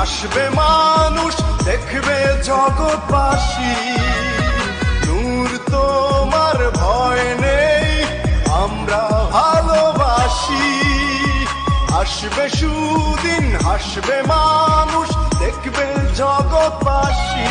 হাসবে মানুষ, দেখবে জগৎবাসী। নূর তোমার ভয় নেই, আমরা ভালোবাসি। আসবে সুদিন, হাসবে মানুষ, দেখবে জগৎবাসী।